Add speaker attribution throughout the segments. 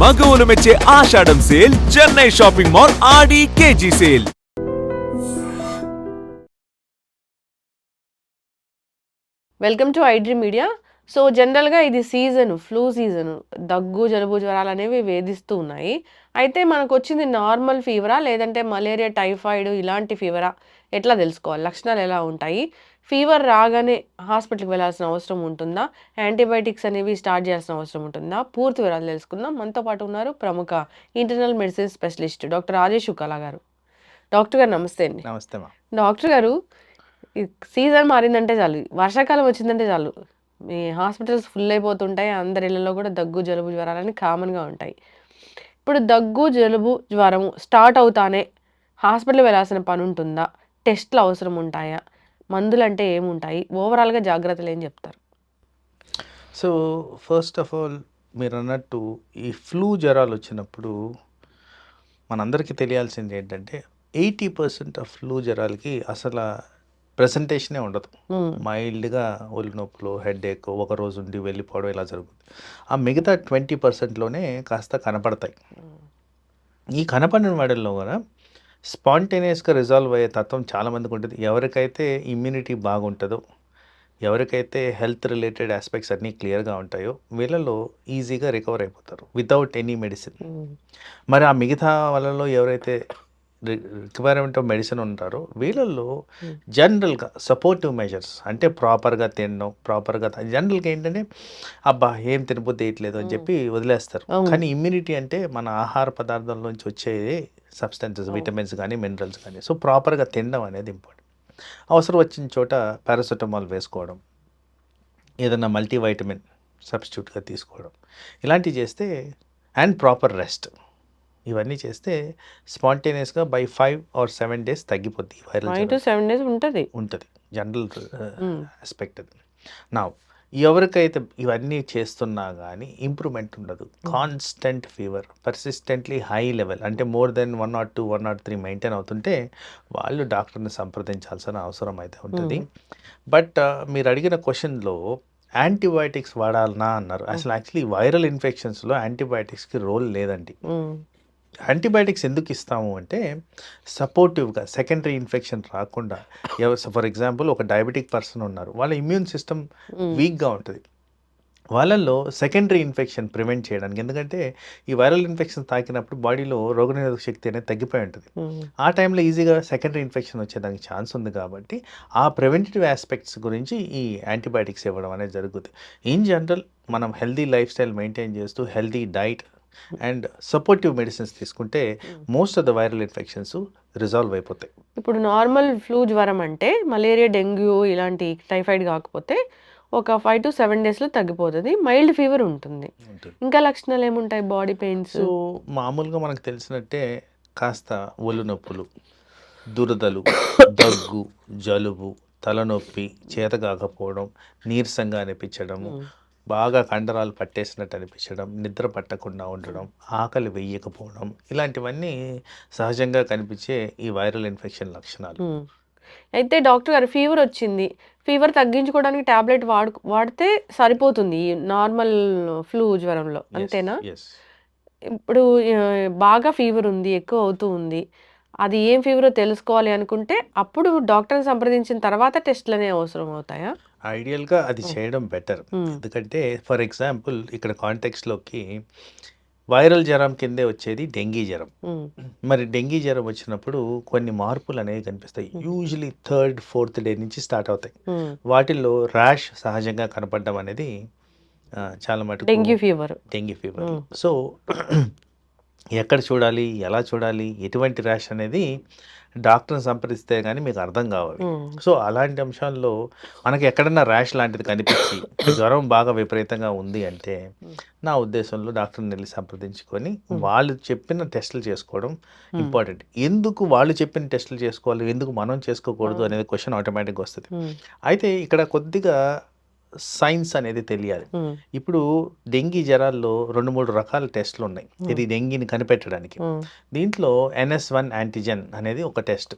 Speaker 1: మగవులు మెచ్చే Ashadham sale Chennai shopping mall Aadi KG sale.
Speaker 2: Welcome to iDream media. So జనరల్గా ఇది season flu season దగ్గు జలుబు జ్వరాలు అనేవి వేధిస్తూ ఉన్నాయి. అయితే మనకు వచ్చింది నార్మల్ ఫీవరా లేదంటే మలేరియా టైఫాయిడ్ ఇలాంటి ఫీవరా? ఎట్లా తెలుసుకోవాలి? లక్షణాలు ఎలా ఉంటాయి? ఫీవర్ రాగానే హాస్పిటల్కి వెళ్ళాల్సిన అవసరం ఉంటుందా? యాంటీబయాటిక్స్ అనేవి స్టార్ట్ చేయాల్సిన అవసరం ఉంటుందా? పూర్తి వివరాలు తెలుసుకుందాం. మనతో పాటు ఉన్నారు ప్రముఖ internal medicine specialist doctor Rajesh Ukala గారు. డాక్టర్ గారు నమస్తే అండి.
Speaker 3: నమస్తే
Speaker 2: డాక్టర్ గారు సీజన్ మారిందంటే చాలు వర్షాకాలం వచ్చిందంటే చాలు మీ హాస్పిటల్స్ ఫుల్ అయిపోతుంటాయి అందరి ఇళ్ళలో కూడా దగ్గు జలుబు జ్వరాలని కామన్గా ఉంటాయి. ఇప్పుడు దగ్గు జలుబు జ్వరం స్టార్ట్ అవుతానే హాస్పిటల్ వెళ్ళాల్సిన పని ఉంటుందా? టెస్ట్లు అవసరం ఉంటాయా మందులు అంటే ఏముంటాయి? ఓవరాల్గా జాగ్రత్తలు ఏం చెప్తారు?
Speaker 3: సో ఫస్ట్ ఆఫ్ ఆల్ మీరు అన్నట్టు ఈ ఫ్లూ జ్వరాలు వచ్చినప్పుడు మనందరికీ తెలియాల్సింది ఏంటంటే ఎయిటీ పర్సెంట్ ఆఫ్ ఫ్లూ జ్వరాలకి అసలు ప్రెసెంటేషనే ఉండదు. మైల్డ్గా ఒళ్ళు నొప్పులు హెడ్ ఏక్ ఒక రోజు ఉండి వెళ్ళిపోవడం ఇలా జరుగుతుంది. ఆ మిగతా ట్వంటీ పర్సెంట్లోనే కాస్త కనపడతాయి. ఈ కనపడిన వాటిల్లో కూడా స్పాంటేనియస్గా రిజాల్వ్ అయ్యే తత్వం చాలామందికి ఉంటుంది ఎవరికైతే ఇమ్యూనిటీ బాగుంటుందో ఎవరికైతే హెల్త్ రిలేటెడ్ ఆస్పెక్ట్స్ అన్నీ క్లియర్గా ఉంటాయో వీళ్ళలో ఈజీగా రికవర్ అయిపోతారు వితౌట్ ఎనీ మెడిసిన్. మరి ఆ మిగతా వాళ్ళలో ఎవరైతే రిక్వైర్మెంట్ ఆఫ్ మెడిసిన్ ఉంటారో వీళ్ళల్లో. జనరల్గా సపోర్టివ్ మెజర్స్ అంటే ప్రాపర్గా తినడం ప్రాపర్గా జనరల్గా ఏంటంటే అబ్బా ఏం తినబుద్ధి వేయట్లేదు అని చెప్పి వదిలేస్తారు. కానీ ఇమ్యూనిటీ అంటే మన ఆహార పదార్థాల నుంచి వచ్చేది సబ్స్టెన్సెస్. విటమిన్స్ కానీ మినరల్స్ కానీ సో ప్రాపర్గా తినడం అనేది ఇంపార్టెంట్ అవసరం వచ్చిన చోట పారాసెటమాల్ వేసుకోవడం ఏదైనా మల్టీవైటమిన్ సబ్స్టిట్యూట్గా తీసుకోవడం ఇలాంటివి చేస్తే అండ్ ప్రాపర్ రెస్ట్ ఇవన్నీ చేస్తే స్పాంటేనియస్గా by five or seven days తగ్గిపోద్ది వైరల్
Speaker 2: సెవెన్ డేస్ ఉంటుంది.
Speaker 3: ఉంటుంది. జనరల్. ఆస్పెక్ట్ అది. నా ఎవరికైతే ఇవన్నీ చేస్తున్నా కానీ ఇంప్రూవ్మెంట్ ఉండదు. Constant fever persistently high level అంటే more than one nought two one nought three maintain అవుతుంటే వాళ్ళు డాక్టర్ని సంప్రదించాల్సిన అవసరం అయితే ఉంటుంది. బట్ మీరు అడిగిన క్వశ్చన్లో యాంటీబయాటిక్స్ వాడాలనా అన్నారు. అసలు యాక్చువల్లీ వైరల్ ఇన్ఫెక్షన్స్లో యాంటీబయాటిక్స్కి రోల్ లేదండి. యాంటీబయాటిక్స్ ఎందుకు ఇస్తాము అంటే సపోర్టివ్గా సెకండరీ ఇన్ఫెక్షన్ రాకుండా ఫర్ ఎగ్జాంపుల్ ఒక డయాబెటిక్ పర్సన్ ఉన్నారు వాళ్ళ ఇమ్యూన్ సిస్టమ్. వీక్గా ఉంటుంది వాళ్ళల్లో సెకండరీ ఇన్ఫెక్షన్ ప్రివెంట్ చేయడానికి ఎందుకంటే ఈ వైరల్ ఇన్ఫెక్షన్ తాకినప్పుడు బాడీలో రోగనిరోధక శక్తి అనేది తగ్గిపోయి ఉంటుంది. ఆ టైంలో ఈజీగా సెకండరీ ఇన్ఫెక్షన్ వచ్చేదానికి ఛాన్స్ ఉంది కాబట్టి ఆ ప్రివెంటివ్ ఆస్పెక్ట్స్ గురించి ఈ యాంటీబయాటిక్స్ ఇవ్వడం అనేది జరుగుతుంది ఇన్ జనరల్ మనం హెల్దీ లైఫ్ స్టైల్ మెయింటైన్ చేస్తూ healthy diet and supportive medicines తీసుకుంటే most of the viral infections resolve అయిపోతాయి.
Speaker 2: ఇప్పుడు నార్మల్ ఫ్లూ జ్వరం అంటే మలేరియా డెంగ్యూ ఇలాంటి టైఫాయిడ్ కాకపోతే ఒక ఫైవ్ టు సెవెన్ డేస్లో తగ్గిపోతుంది. మైల్డ్ ఫీవర్ ఉంటుంది. ఇంకా లక్షణాలు ఏముంటాయి? బాడీ పెయిన్స్
Speaker 3: మామూలుగా మనకు తెలిసినట్టే కాస్త ఒళ్ళు నొప్పులు దురదలు దగ్గు జలుబు తలనొప్పి చేత కాకపోవడం నీరసంగా అనిపించడము బాగా కండరాలు పట్టేసినట్టు అనిపించడం నిద్ర పట్టకుండా ఉండడం ఆకలి వెయ్యకపోవడం ఇలాంటివన్నీ సహజంగా కనిపించే ఈ వైరల్ ఇన్ఫెక్షన్ లక్షణాలు.
Speaker 2: అయితే డాక్టర్ గారు ఫీవర్ వచ్చింది. ఫీవర్ తగ్గించుకోవడానికి టాబ్లెట్ వాడు వాడితే సరిపోతుంది నార్మల్ ఫ్లూ జ్వరంలో అంతేనా? ఇప్పుడు బాగా ఫీవర్ ఉంది ఎక్కువ అవుతూ ఉంది. అది ఏం ఫీవరో తెలుసుకోవాలి అనుకుంటే అప్పుడు డాక్టర్ని సంప్రదించిన తర్వాత టెస్ట్లు అనేవి అవసరం అవుతాయా
Speaker 3: ఐడియల్గా అది చేయడం బెటర్. ఎందుకంటే ఫర్ ఎగ్జాంపుల్ ఇక్కడ కాంటెక్స్లోకి వైరల్ జ్వరం కిందే వచ్చేది డెంగీ జ్వరం. మరి డెంగీ జ్వరం వచ్చినప్పుడు కొన్ని మార్పులు అనేవి కనిపిస్తాయి. యూజువలీ థర్డ్ ఫోర్త్ డే నుంచి స్టార్ట్ అవుతాయి. వాటిల్లో ర్యాష్ సహజంగా కనపడడం అనేది చాలా మటుకు
Speaker 2: dengue fever
Speaker 3: dengue fever. So ఎక్కడ చూడాలి ఎలా చూడాలి ఎటువంటి ర్యాష్ అనేది డాక్టర్ని సంప్రదిస్తే కానీ మీకు అర్థం కావాలి. సో అలాంటి అంశాల్లో మనకి ఎక్కడన్నా ర్యాష్ లాంటిది కనిపించి జ్వరం బాగా విపరీతంగా ఉంది అంటే నా ఉద్దేశంలో డాక్టర్ని వెళ్ళి సంప్రదించుకొని వాళ్ళు చెప్పిన టెస్టులు చేసుకోవడం ఇంపార్టెంట్ ఎందుకు వాళ్ళు చెప్పిన టెస్టులు చేసుకోవాలి? ఎందుకు మనం చేసుకోకూడదు అనేది క్వశ్చన్ ఆటోమేటిక్గా వస్తుంది. అయితే ఇక్కడ కొద్దిగా సైన్స్ అనేది తెలియాలి. ఇప్పుడు డెంగీ జ్వరాల్లో రెండు మూడు రకాల టెస్ట్లు ఉన్నాయి. ఇది డెంగీని కనిపెట్టడానికి. దీంట్లో ఎన్ఎస్ వన్ యాంటీజెన్ అనేది ఒక టెస్ట్.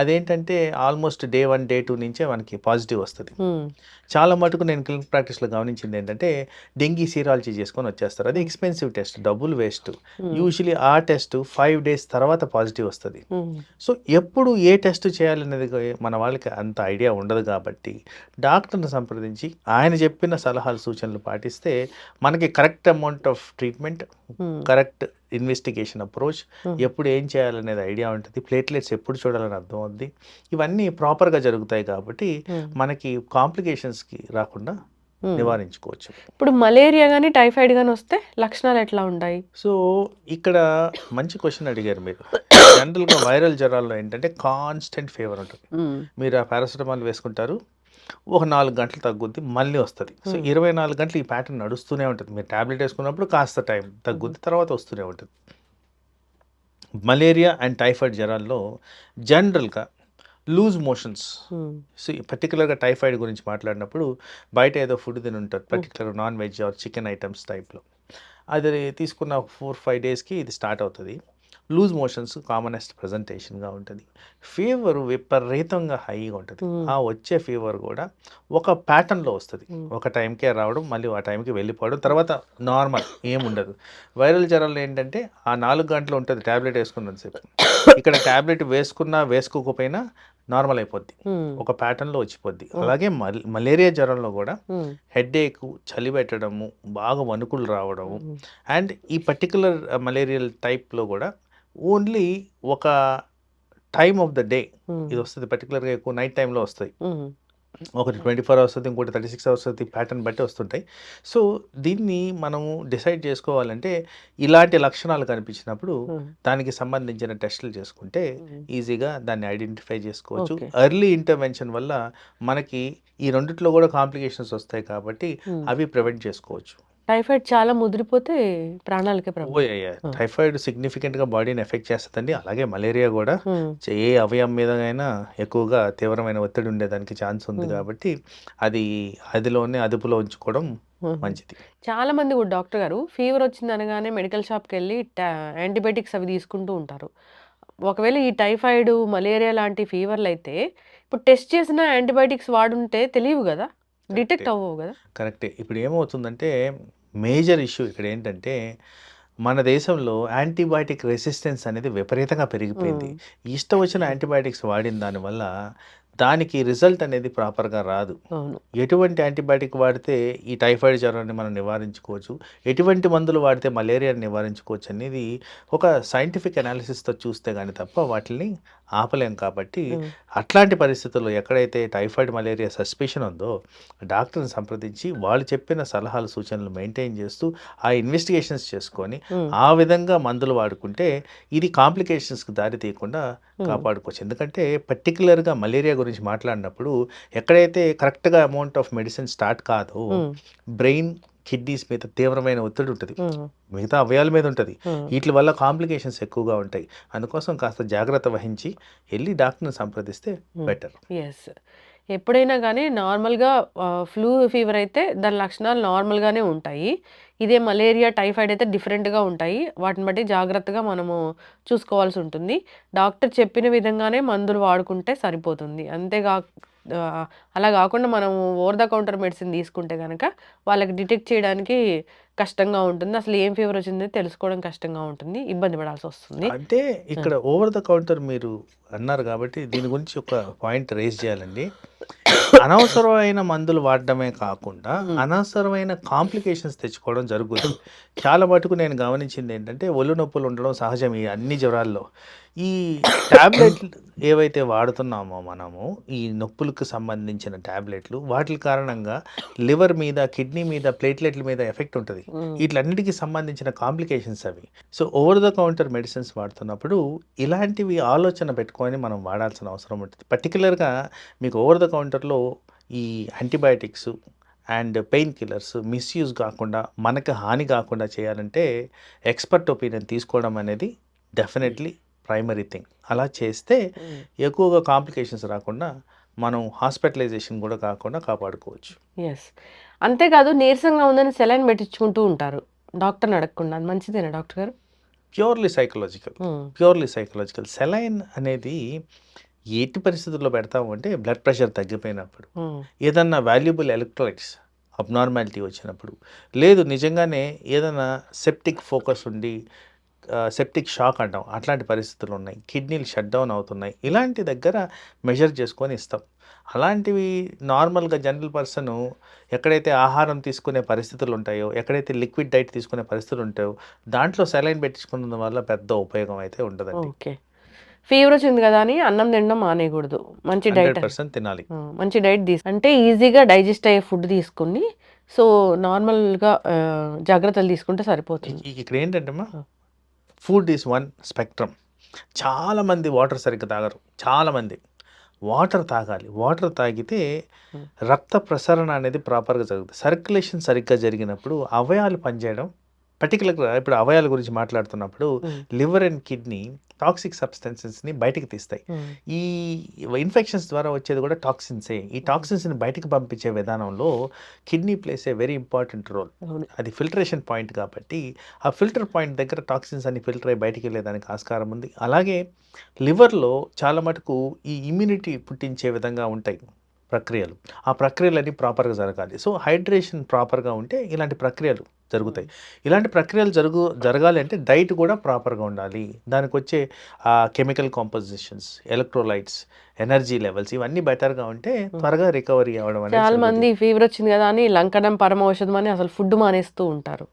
Speaker 3: అదేంటంటే almost day one day two నుంచే మనకి పాజిటివ్ వస్తుంది. చాలా మటుకు నేను క్లినిక్ ప్రాక్టీస్లో గమనించింది ఏంటంటే డెంగీ సీరాలజీ చేసుకొని వచ్చేస్తారు. అది ఎక్స్పెన్సివ్ టెస్ట్ డబ్బులు వేస్ట్. యూజువలీ ఆ టెస్ట్ ఫైవ్ డేస్ తర్వాత పాజిటివ్ వస్తుంది. సో ఎప్పుడు ఏ టెస్ట్ చేయాలనేది మన వాళ్ళకి అంత ఐడియా ఉండదు కాబట్టి డాక్టర్ని సంప్రదించి ఆయన చెప్పిన సలహాలు సూచనలు పాటిస్తే మనకి correct amount of treatment correct investigation approach. ఎప్పుడు ఏం చేయాలనేది ఐడియా ఉంటుంది. ప్లేట్లెట్స్ ఎప్పుడు చూడాలని అర్థం అవుద్ది. ఇవన్నీ ప్రాపర్గా జరుగుతాయి కాబట్టి మనకి కాంప్లికేషన్స్కి రాకుండా. నివారించుకోవచ్చు.
Speaker 2: ఇప్పుడు మలేరియా కానీ టైఫాయిడ్ కానీ వస్తే లక్షణాలు ఎట్లా ఉంటాయి?
Speaker 3: సో ఇక్కడ మంచి క్వశ్చన్ అడిగారు మీరు. జనరల్గా వైరల్ జ్వరాల్లో ఏంటంటే కాన్స్టెంట్ ఫీవర్ ఉంటుంది. మీరు ఆ పారాసిటమాల్ వేసుకుంటారు. ఒక నాలుగు గంటలు తగ్గుద్ది మళ్ళీ వస్తుంది. సో. ఇరవై నాలుగు గంటలు ఈ ప్యాటర్న్ నడుస్తూనే ఉంటుంది. మీరు ట్యాబ్లెట్ వేసుకున్నప్పుడు కాస్త టైం తగ్గుద్ది తర్వాత వస్తూనే ఉంటుంది. మలేరియా అండ్ టైఫాయిడ్ జ్వరాల్లో జనరల్గా లూజ్ మోషన్స్. సో పర్టికులర్గా టైఫాయిడ్ గురించి మాట్లాడినప్పుడు బయట ఏదో ఫుడ్ తిని ఉంటుంది particular non veg or chicken items టైప్లో అది తీసుకున్న ఫోర్ ఫైవ్ డేస్కి ఇది స్టార్ట్ అవుతుంది. లూజ్ మోషన్స్ కామనెస్ట్ ప్రజెంటేషన్గా ఉంటుంది. ఫీవర్ విపరీతంగా హైగా ఉంటుంది.
Speaker 2: Hmm.
Speaker 3: ఆ వచ్చే ఫీవర్ కూడా ఒక ప్యాటర్న్లో వస్తుంది.
Speaker 2: Hmm.
Speaker 3: ఒక టైంకే రావడం మళ్ళీ ఆ టైంకి వెళ్ళిపోవడం తర్వాత నార్మల్ ఏముండదు వైరల్ జ్వరాలు ఏంటంటే ఆ నాలుగు గంటలు ఉంటుంది ట్యాబ్లెట్ వేసుకున్నంతసేపు ఇక్కడ ట్యాబ్లెట్ వేసుకున్నా వేసుకోకపోయినా నార్మల్ అయిపోద్ది. ఒక ప్యాటర్న్లో వచ్చిపోద్ది. అలాగే మల్ మలేరియా జ్వరంలో కూడా హెడేక్ చలి పెట్టడము బాగా వణుకులు రావడము అండ్ ఈ పర్టికులర్ మలేరియల్ టైప్లో కూడా ఓన్లీ ఒక time of the day
Speaker 2: um,
Speaker 3: ఇది వస్తుంది పర్టికులర్గా ఎక్కువ నైట్ టైంలో వస్తాయి ఒకటి ట్వంటీ ఫోర్ అవర్స్ వస్తుంది ఇంకోటి థర్టీ సిక్స్ అవర్స్ వస్తుంది ప్యాటర్న్ బట్టి వస్తుంటాయి. సో దీన్ని మనము డిసైడ్ చేసుకోవాలంటే ఇలాంటి లక్షణాలు కనిపించినప్పుడు
Speaker 2: ఉమ్,
Speaker 3: దానికి సంబంధించిన టెస్టులు చేసుకుంటే
Speaker 2: ఉమ్.
Speaker 3: ఈజీగా దాన్ని ఐడెంటిఫై చేసుకోవచ్చు. ఎర్లీ ఇంటర్వెన్షన్ వల్ల మనకి ఈ రెండిట్లో కూడా కాంప్లికేషన్స్ వస్తాయి కాబట్టి. అవి ప్రివెంట్ చేసుకోవచ్చు.
Speaker 2: టైఫాయిడ్ చాలా ముదిరిపోతే ప్రాణాలకే Hmm.
Speaker 3: టైఫాయిడ్ సిగ్నిఫికెంట్గా బాడీని ఎఫెక్ట్ చేస్తుందండి. అలాగే మలేరియా కూడా ఏ అవయం మీద అయినా ఎక్కువగా తీవ్రమైన ఒత్తిడి ఉండేదానికి ఛాన్స్ ఉంది. కాబట్టి అది అదిలోనే అదుపులో ఉంచుకోవడం. మంచిది.
Speaker 2: చాలా మంది కూడా డాక్టర్ గారు ఫీవర్ వచ్చింది అనగానే మెడికల్ షాప్కి వెళ్ళి యాంటీబయాటిక్స్ అవి తీసుకుంటూ ఉంటారు. ఒకవేళ ఈ టైఫాయిడ్ మలేరియా లాంటి ఫీవర్లు అయితే ఇప్పుడు టెస్ట్ చేసిన యాంటీబయాటిక్స్ వాడుంటే తెలియవు కదా? డిటెక్ట్. అవ్వవు కదా?
Speaker 3: కరెక్టే. ఇప్పుడు ఏమవుతుందంటే మేజర్ ఇష్యూ ఇక్కడ ఏంటంటే మన దేశంలో యాంటీబయాటిక్ రెసిస్టెన్స్ అనేది విపరీతంగా పెరిగిపోయింది. ఇష్టం వచ్చిన యాంటీబయాటిక్స్ వాడిన దానివల్ల దానికి రిజల్ట్ అనేది ప్రాపర్గా రాదు. ఎటువంటి యాంటీబయాటిక్ వాడితే ఈ టైఫాయిడ్ జ్వరాన్ని మనం నివారించుకోవచ్చు ఎటువంటి మందులు వాడితే మలేరియాని నివారించుకోవచ్చు అనేది ఒక సైంటిఫిక్ అనాలిసిస్తో చూస్తే కానీ తప్ప వాటిని ఆపలేం కాబట్టి అట్లాంటి పరిస్థితుల్లో ఎక్కడైతే టైఫాయిడ్ మలేరియా సస్పెషన్ ఉందో డాక్టర్ని సంప్రదించి వాళ్ళు చెప్పిన సలహాలు సూచనలు మెయింటైన్ చేస్తూ ఆ ఇన్వెస్టిగేషన్స్ చేసుకొని ఆ విధంగా మందులు వాడుకుంటే ఇది కాంప్లికేషన్స్కి దారి తీయకుండా. కాపాడుకోవచ్చు. ఎందుకంటే పర్టికులర్గా మలేరియా గురించి మాట్లాడినప్పుడు ఎక్కడైతే కరెక్ట్గా అమౌంట్ ఆఫ్ మెడిసిన్ స్టార్ట్ కాదో బ్రెయిన్ కిడ్నీస్ మీద తీవ్రమైన ఒత్తిడి ఉంటుంది. మిగతా అవయాల మీద ఉంటుంది. వీటి వల్ల కాంప్లికేషన్స్ ఎక్కువగా ఉంటాయి. అందుకోసం కాస్త జాగ్రత్త వహించి వెళ్ళి డాక్టర్ని సంప్రదిస్తే. బెటర్.
Speaker 2: ఎస్ ఎప్పుడైనా కానీ నార్మల్గా ఫ్లూ ఫీవర్ అయితే దాని లక్షణాలు నార్మల్గానే ఉంటాయి. ఇదే మలేరియా టైఫాయిడ్ అయితే డిఫరెంట్గా ఉంటాయి. వాటిని బట్టి జాగ్రత్తగా మనము చూసుకోవాల్సి ఉంటుంది. డాక్టర్ చెప్పిన విధంగానే మందులు వాడుకుంటే సరిపోతుంది. అంతేగా అలా కాకుండా మనం ఓవర్ ద కౌంటర్ మెడిసిన్ తీసుకుంటే కనుక వాళ్ళకి డిటెక్ట్ చేయడానికి కష్టంగా ఉంటుంది. అసలు ఏం ఫీవర్ వచ్చిందో తెలుసుకోవడం కష్టంగా ఉంటుంది. ఇబ్బంది పడాల్సి వస్తుంది.
Speaker 3: అంటే ఇక్కడ ఓవర్ ద కౌంటర్ మీరు అన్నారు కాబట్టి దీని గురించి ఒక పాయింట్ రేస్ చేయాలండి. అనవసరమైన మందులు వాడడమే కాకుండా. అనవసరమైన కాంప్లికేషన్స్ తెచ్చుకోవడం జరుగుతుంది చాలా మటుకు నేను గమనించింది ఏంటంటే ఒళ్ళు నొప్పులు ఉండడం సహజం ఈ అన్ని జ్వరాల్లో. ఈ ట్యాబ్లెట్లు ఏవైతే వాడుతున్నామో మనము ఈ నొప్పులకు సంబంధించిన ట్యాబ్లెట్లు వాటి కారణంగా లివర్ మీద కిడ్నీ మీద ప్లేట్లెట్ల మీద ఎఫెక్ట్ ఉంటుంది. వీటిలన్నిటికీ సంబంధించిన కాంప్లికేషన్స్ అవి. So over the counter medicines వాడుతున్నప్పుడు ఇలాంటివి ఆలోచన పెట్టుకొని మనం వాడాల్సిన అవసరం ఉంటుంది. పర్టికులర్గా మీకు ఓవర్ ద కౌంటర్లో ఈ antibiotics and pain killers misuse కాకుండా మనకు హాని కాకుండా చేయాలంటే ఎక్స్పర్ట్ ఒపీనియన్ తీసుకోవడం అనేది డెఫినెట్లీ ప్రైమరీ థింగ్ అలా చేస్తే. ఎక్కువగా కాంప్లికేషన్స్ రాకుండా మనం హాస్పిటలైజేషన్ కూడా కాకుండా కాపాడుకోవచ్చు.
Speaker 2: ఎస్ అంతేకాదు నీరసంగా ఉందని సెలైన్ పెట్టించుకుంటూ ఉంటారు. డాక్టర్ని అడగకుండా. అది మంచిదేనా డాక్టర్ గారు?
Speaker 3: Purely psychological. Purely psychological. Saline అనేది ఎట్టి పరిస్థితుల్లో పెడతాము అంటే బ్లడ్ ప్రెషర్ తగ్గిపోయినప్పుడు ఏదన్నా వాల్యుబుల్ ఎలక్ట్రోలైట్స్ అబ్నార్మాలిటీ వచ్చినప్పుడు లేదు నిజంగానే ఏదైనా సెప్టిక్ ఫోకస్ ఉండి సెప్టిక్ షాక్ అంటాం అట్లాంటి పరిస్థితులు ఉన్నాయి. కిడ్నీలు షట్ డౌన్ అవుతున్నాయి. ఇలాంటి దగ్గర మెజర్ చేసుకొని ఇస్తాం. అలాంటివి నార్మల్గా జనరల్ పర్సన్ ఎక్కడైతే ఆహారం తీసుకునే పరిస్థితులు ఉంటాయో ఎక్కడైతే లిక్విడ్ డైట్ తీసుకునే పరిస్థితులు ఉంటాయో దాంట్లో సెలైన్ పెట్టించుకున్న వల్ల పెద్ద ఉపయోగం అయితే ఉండదండి.
Speaker 2: ఓకే. ఫీవర్ వచ్చింది కదా అని అన్నం తినడం మానేయకూడదు. మంచి డైట్
Speaker 3: పర్సెంట్ తినాలి.
Speaker 2: మంచి డైట్ తీసు అంటే ఈజీగా డైజెస్ట్ అయ్యే ఫుడ్ తీసుకుని సో నార్మల్గా జాగ్రత్తలు తీసుకుంటే సరిపోతుంది.
Speaker 3: ఇక్కడ ఏంటంటే ఫుడ్ ఈస్ వన్ స్పెక్ట్రమ్ చాలామంది వాటర్ సరిగ్గా తాగరు. చాలామంది వాటర్ తాగాలి వాటర్ తాగితే. రక్త ప్రసరణ అనేది ప్రాపర్గా జరుగుతుంది సర్క్యులేషన్ సరిగ్గా జరిగినప్పుడు అవయాలు పనిచేయడం పర్టికులర్గా ఇప్పుడు అవయాల గురించి మాట్లాడుతున్నప్పుడు. లివర్ అండ్ కిడ్నీ టాక్సిక్ సబ్స్టెన్సెస్ని బయటికి తీస్తాయి. ఈ ఇన్ఫెక్షన్స్ ద్వారా వచ్చేది కూడా టాక్సిన్సే. ఈ టాక్సిన్స్ని బయటికి పంపించే విధానంలో kidney plays a very important role. అది ఫిల్టరేషన్ పాయింట్ కాబట్టి ఆ ఫిల్టర్ పాయింట్ దగ్గర టాక్సిన్స్ అన్ని ఫిల్టర్ అయ్యి బయటికి వెళ్ళేదానికి ఆస్కారం ఉంది. అలాగే లివర్లో చాలా మటుకు ఈ ఇమ్యూనిటీ పుట్టించే విధంగా ఉంటాయి. ప్రక్రియలు. ఆ ప్రక్రియలన్నీ ప్రాపర్గా జరగాలి. సో హైడ్రేషన్ ప్రాపర్గా ఉంటే ఇలాంటి ప్రక్రియలు జరుగుతాయి. ఇలాంటి ప్రక్రియలు జరుగు జరగాలి అంటే డైట్ కూడా ప్రాపర్గా ఉండాలి. దానికి వచ్చే chemical compositions electrolytes energy levels ఇవన్నీ బెటర్గా ఉంటే త్వరగా రికవరీ అవ్వడం అనేది
Speaker 2: చాలా. మంది ఫీవర్ వచ్చింది కదా అని లంకడం పరమ ఔషధం అని అసలు ఫుడ్ మానేస్తూ ఉంటారు.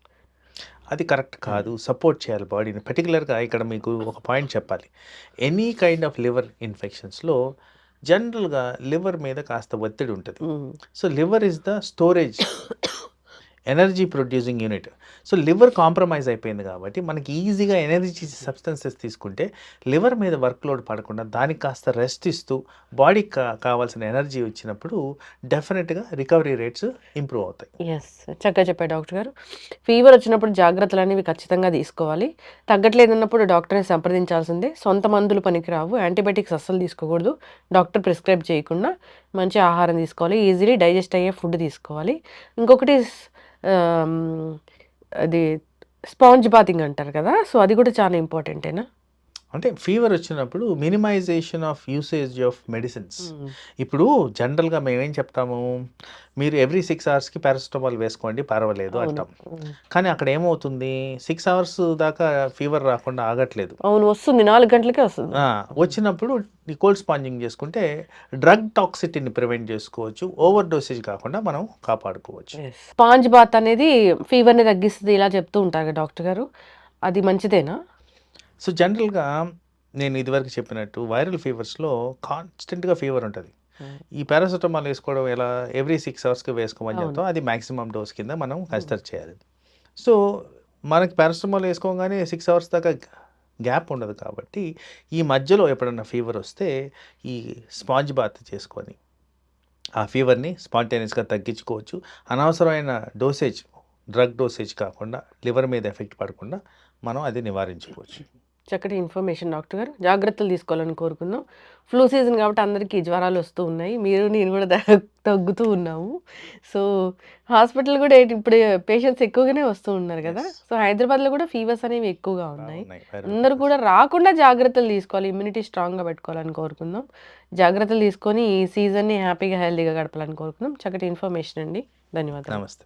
Speaker 3: అది కరెక్ట్ కాదు. సపోర్ట్ చేయాలి బాడీని. పర్టికులర్గా ఇక్కడ మీకు ఒక పాయింట్ చెప్పాలి. ఎనీ కైండ్ ఆఫ్ లివర్ ఇన్ఫెక్షన్స్లో జనరల్గా లివర్ మీద కాస్త ఒత్తిడి ఉంటుంది. So liver is the storage energy producing unit. So liver compromise అయిపోయింది కాబట్టి మనకి ఈజీగా ఎనర్జీ సబ్స్టెన్సెస్ తీసుకుంటే లివర్ మీద వర్క్ లోడ్ పడకుండా దానికి కాస్త రెస్ట్ ఇస్తూ బాడీకి కా కావాల్సిన ఎనర్జీ వచ్చినప్పుడు డెఫినెట్గా రికవరీ రేట్స్ ఇంప్రూవ్ అవుతాయి.
Speaker 2: ఎస్ చక్కగా చెప్పారు డాక్టర్ గారు. ఫీవర్ వచ్చినప్పుడు జాగ్రత్తలు అనేవి ఖచ్చితంగా తీసుకోవాలి. తగ్గట్లేదన్నప్పుడు డాక్టర్ని సంప్రదించాల్సిందే. సొంత మందులు పనికిరావు. యాంటీబయాటిక్స్ అస్సలు తీసుకోకూడదు. డాక్టర్ ప్రిస్క్రైబ్ చేయకుండా మంచి ఆహారం తీసుకోవాలి. ఈజీలీ డైజెస్ట్ అయ్యే ఫుడ్ తీసుకోవాలి. ఇంకొకటి అది స్పాంజ్ బాతింగ్ అంటారు కదా సో అది కూడా చాలా ఇంపార్టెంటేనా?
Speaker 3: అంటే ఫీవర్ వచ్చినప్పుడు minimization of usage of medicines ఇప్పుడు జనరల్గా మేమేం చెప్తాము? మీరు ఎవ్రీ సిక్స్ అవర్స్కి పారాసిటమాల్ వేసుకోండి పర్వాలేదు అంటాం.
Speaker 2: ఉమ్.
Speaker 3: కానీ అక్కడ ఏమవుతుంది? సిక్స్ అవర్స్ దాకా ఫీవర్ రాకుండా ఆగట్లేదు.
Speaker 2: అవును వస్తుంది. నాలుగు గంటలకే వస్తుంది.
Speaker 3: వచ్చినప్పుడు ఈ కోల్డ్ స్పాంజింగ్ చేసుకుంటే డ్రగ్ టాక్సిటీని ప్రివెంట్ చేసుకోవచ్చు. ఓవర్ డోసేజ్ కాకుండా మనం కాపాడుకోవచ్చు.
Speaker 2: స్పాంజ్ బాత్ అనేది ఫీవర్ని తగ్గిస్తుంది ఇలా చెప్తూ ఉంటారు డాక్టర్ గారు. అది మంచిదేనా?
Speaker 3: సో జనరల్గా నేను ఇదివరకు చెప్పినట్టు వైరల్ ఫీవర్స్లో కాన్స్టెంట్గా ఫీవర్ ఉంటుంది. ఈ పారాసిటమాల్ వేసుకోవడం ఎలా? ఎవ్రీ సిక్స్ అవర్స్కి వేసుకోమని. చెప్తాం. అది మాక్సిమం డోస్ కింద మనం కన్సిడర్ చేయాలి. సో మనకి పారాసిటమాల్ వేసుకోగానే సిక్స్ అవర్స్ దాకా గ్యాప్ ఉండదు కాబట్టి ఈ మధ్యలో ఎప్పుడన్నా ఫీవర్ వస్తే ఈ స్పాంజ్ బాత్ చేసుకొని ఆ ఫీవర్ని స్పాంటేనియస్గా తగ్గించుకోవచ్చు. అనవసరమైన డోసేజ్ డ్రగ్ డోసేజ్ కాకుండా లివర్ మీద ఎఫెక్ట్ పడకుండా మనం అది నివారించుకోవచ్చు.
Speaker 2: చక్కటి ఇన్ఫర్మేషన్ డాక్టర్ గారు. జాగ్రత్తలు తీసుకోవాలని కోరుకుందాం. ఫ్లూ సీజన్ కాబట్టి అందరికీ జ్వరాలు వస్తూ ఉన్నాయి. మీరు నేను కూడా తగ్గుతూ ఉన్నాము. సో హాస్పిటల్ కూడా ఇప్పుడు పేషెంట్స్ ఎక్కువగానే వస్తూ ఉన్నారు కదా. సో హైదరాబాద్లో కూడా ఫీవర్స్ అనేవి ఎక్కువగా ఉన్నాయి. అందరూ. కూడా రాకుండా జాగ్రత్తలు తీసుకోవాలి. ఇమ్యూనిటీ స్ట్రాంగ్గా పెట్టుకోవాలని కోరుకుందాం. జాగ్రత్తలు తీసుకొని ఈ సీజన్ని హ్యాపీగా హెల్తీగా గడపాలని కోరుకుందాం. చక్కటి ఇన్ఫర్మేషన్ అండి. ధన్యవాదాలు.
Speaker 3: నమస్తే.